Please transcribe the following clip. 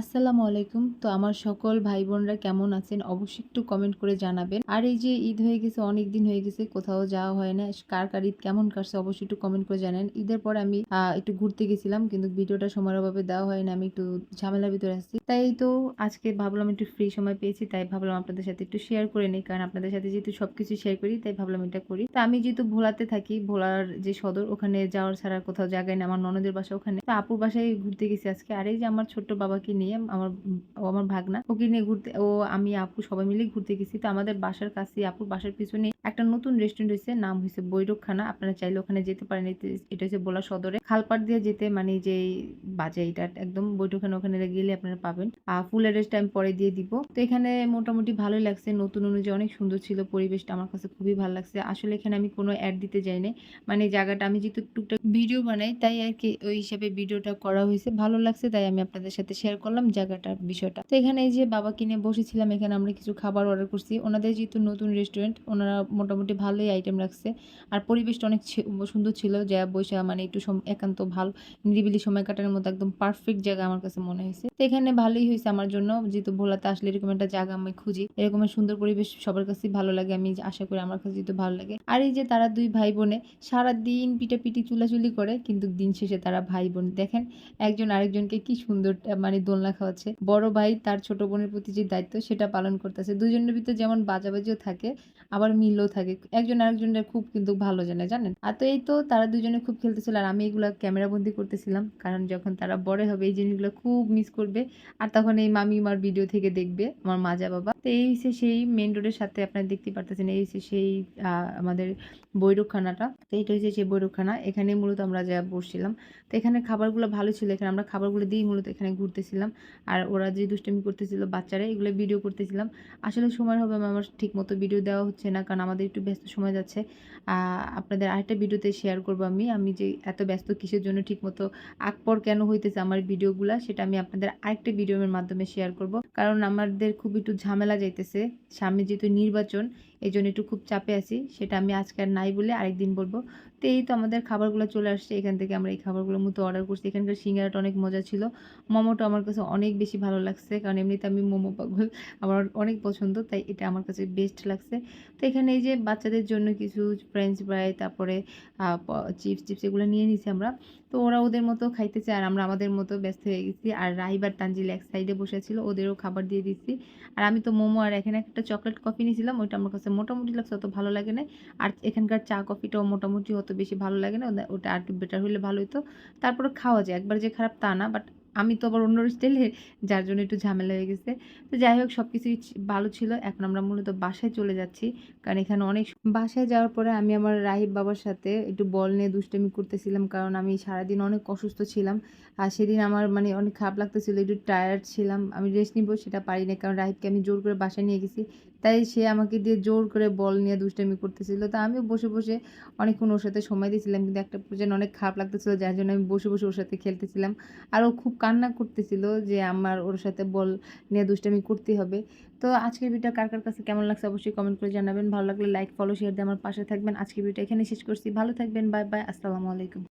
আসসালামু আলাইকুম। তো আমার সকল ভাই বোনরা কেমন আছেন? অবশ্যই একটু কমেন্ট করে জানাবেন। আর এই যে ঈদ হয়ে গেছে, অনেক দিন হয়ে গেছে, কোথাও যাওয়া হয় না। কার কার ঈদ কেমন কাটছে, অবশ্যই একটু কমেন্ট করে জানেন। ঈদের পর আমি একটু ঘুরতে গেছিলাম, কিন্তু ভিডিওটা সময়ের অভাবে দেওয়া হয় না আমি একটু ঝামেলার ভিতরে আসছি তাই তো আজকে ভাবলাম একটু ফ্রি সময় পেয়েছি, তাই ভাবলাম আপনাদের সাথে একটু শেয়ার করে নিই। কারণ আপনাদের সাথে যেহেতু সবকিছু শেয়ার করি, তাই ভাবলাম এটা করি। তা আমি যেহেতু ভোলাতে থাকি, ভোলার যে সদর, ওখানে যাওয়ার ছাড়া কোথাও জায়গায় না আমার ননদের বাসা ওখানে। তো আপুর বাসায় ঘুরতে গেছি আজকে। আর এই যে আমার ছোট্ট বাবাকে নিয়ে আমার, ও আমার ভাগনা। ওকে নিয়ে ঘুরতে, ও, আমি, আপু সবাই মিলে ঘুরতে গেছি। তো আমাদের বাসার কাছে আপুর বাসার পিছনে একটা নতুন রেস্টুরেন্ট হয়েছে নাম হয়েছে বৈরকখানা আপনারা চাইলে ওখানে যেতে পারেন। এটা হচ্ছে বোলা সদরে। খালপাট দিয়ে যেতে মানে যে বাজে এটা একদম বৈঠকখানা ওখানে গেলে আপনারা পাবেন। আর ফুল অ্যাড্রেসটা আমি পরে দিয়ে দিব। তো এখানে মোটামুটি ভালোই লাগছে। নতুন অনুযায়ী অনেক সুন্দর ছিল। পরিবেশটা আমার কাছে খুবই ভালো লাগছে। আসলে এখানে আমি কোনো অ্যাড দিতে যাই না মানে জায়গাটা আমি যেহেতু টুকটাক ভিডিও বানাই, তাই আর কি ওই হিসাবে ভিডিওটা করা হয়েছে। ভালো লাগছে, তাই আমি আপনাদের সাথে শেয়ার করলাম জায়গাটার বিষয়টা। তো এখানে এই যে বাবা কিনে বসেছিলাম, এখানে আমরা কিছু খাবার অর্ডার করছি। ওনাদের যেহেতু নতুন রেস্টুরেন্ট ওনারা মোটামুটি ভালোই আইটেম রাখছে। আর পরিবেশটা অনেক সুন্দর ছিল, যা বৈশা মানে একটু একান্ত ভালো, নিরিবিলি সময় কাটানোর মতো একদম পারফেক্ট জায়গা আমার কাছে মনে হয়েছে। তো এখানে ভালোই হয়েছে আমার জন্য, যেহেতু ভোলাতে আসলে এরকম একটা জায়গা আমি খুঁজি এরকমের সুন্দর পরিবেশ সবার কাছেই ভালো লাগে, আমি আশা করি আমার কাছে যেহেতু ভালো লাগে। আর এই যে তারা দুই ভাই বোনে সারা দিন পিটাপিটি চুলাচুলি করে, কিন্তু দিন শেষে তারা ভাই বোন দেখেন, একজন আরেকজনকে কি সুন্দর মানে দোলনা খাওয়াচ্ছে। বড় ভাই তার ছোট বোনের প্রতি যে দায়িত্ব, সেটা পালন করতেছে। দুজনের ভিতরে যেমন বাজাবাজিও থাকে, আবার মিলও থাকে। একজন আরেকজনের খুব কিন্তু ভালো জানে, জানেন? আর তো এই তো তারা দুজনে খুব খেলতেছিল আর আমি এগুলো ক্যামেরা বন্দি করতেছিলাম। কারণ যখন তারা বড় হবে এই জিনিসগুলো খুব মিস করবে। আর তখন এই মামি মার ভিডিও থেকে দেখবে আমার মাজা বাবা। তো এই হচ্ছে সেই মেন রোডের সাথে আপনারা দেখতে পারতেছেন, এই হচ্ছে সেই আমাদের বৈরকখানাটা তো এইটা হচ্ছে সেই বৈরকখানা এখানে মূলত আমরা যা বসছিলাম। তো এখানে খাবারগুলো ভালো ছিল, এখানে আমরা খাবারগুলো দিয়েই মূলত এখানে ঘুরতেছিলাম। আর ওরা যে দুষ্টামি করতেছিল বাচ্চারা, এগুলো ভিডিও করতেছিলাম। আসলে সময় হবে আমার ঠিক মতো ভিডিও দেওয়া হচ্ছে না, কারণ আমাদের একটু ব্যস্ত সময় যাচ্ছে। আপনাদের আরেকটা ভিডিওতে শেয়ার করব আমি। আমি যে এত ব্যস্ত কিসের জন্য ঠিক মতো আকপর কেন হইতেছে আমার ভিডিওগুলা সেটা আমি আপনাদের আরেকটা ভিডিওর মাধ্যমে শেয়ার করব। কারণ আমাদের খুব একটু ঝামেলা যাইতেছে, সামনে যেহেতু নির্বাচন এই জন্য একটু খুব চাপে আছি, সেটা আমি আজকে আর নাই বলে আরেকদিন বলব। তো এই তো আমাদের খাবারগুলো চলে আসছে। এখান থেকে আমরা এই খাবারগুলো মতো অর্ডার করছি। এখানকার সিঙ্গারাটা অনেক মজা ছিল। মোমোটা আমার কাছে অনেক বেশি ভালো লাগছে। কারণ এমনিতে আমি মোমো পাগল, আমার অনেক পছন্দ, তাই এটা আমার কাছে বেস্ট লাগছে। তো এখানে এই যে বাচ্চাদের জন্য কিছু ফ্রেঞ্চ ফ্রাই তারপরে চিপস চিপস এগুলো নিয়ে নিছি আমরা। তো ওরা ওদের মতো খাইতে খাইতেছে আর আমরা আমাদের মতো ব্যস্ত হয়ে গেছি। আর রাহিবার তানজিল এক সাইডে বসেছিল, ওদেরও খাবার দিয়ে দিচ্ছি আর আমি তো মোমো আর এখানে একটা চকলেট কফি নিয়েছিলাম, ওইটা আমার কাছে মোটামুটি লাগছে, অত ভালো লাগে না আর এখানকার চা কফিটাও মোটামুটি অত বেশি ভালো লাগে না ওটা আর একটু বেটার হলে ভালো হতো তারপরে খাওয়া যায়, একবার যে খারাপ তা না বাট আমি তো আবার অন্য স্টাইলে যার জন্য একটু ঝামেলা হয়ে গেছে। তো যাই হোক সব কিছুই ভালো ছিল। এখন আমরা মূলত বাসায় চলে যাচ্ছি, কারণ এখানে অনেক বাসায় যাওয়ার পরে আমি আমার রাহিব বাবার সাথে একটু বল নিয়ে দুষ্টামি করতেছিলাম, কারণ আমি সারাদিন অনেক অসুস্থ ছিলাম। আর সেদিন আমার মানে অনেক খারাপ লাগতেছিল, একটু টায়ার্ড ছিলাম। আমি রেস্ট নিব সেটা পারি না কারণ রাহিবকে আমি জোর করে বাসায় নিয়ে গেছি। তাই সে আমাকে দিয়ে জোর করে বল নিয়ে দুষ্টামি করতেছিল। তো আমিও বসে বসে অনেকক্ষণ ওর সাথে সময় দিয়েছিলাম, কিন্তু একটা পর্যায়ে অনেক খারাপ লাগতেছিল, যার জন্য আমি বসে বসে ওর সাথে খেলতেছিলাম। আর ও খুব কান্না করতেছিল যে আমার ওর সাথে বল নিয়ে দুষ্টামি করতে হবে। তো আজকের ভিডিও কার কার কাছে কেমন লাগছে অবশ্যই কমেন্ট করে জানাবেন। ভালো লাগলে লাইক ফলো শেয়ার আমার পাশে থাকবেন। আজকে ভিডিওটা এখানে শেষ করছি। ভালো থাকবেন। Bye bye. আসসালামু আলাইকুম।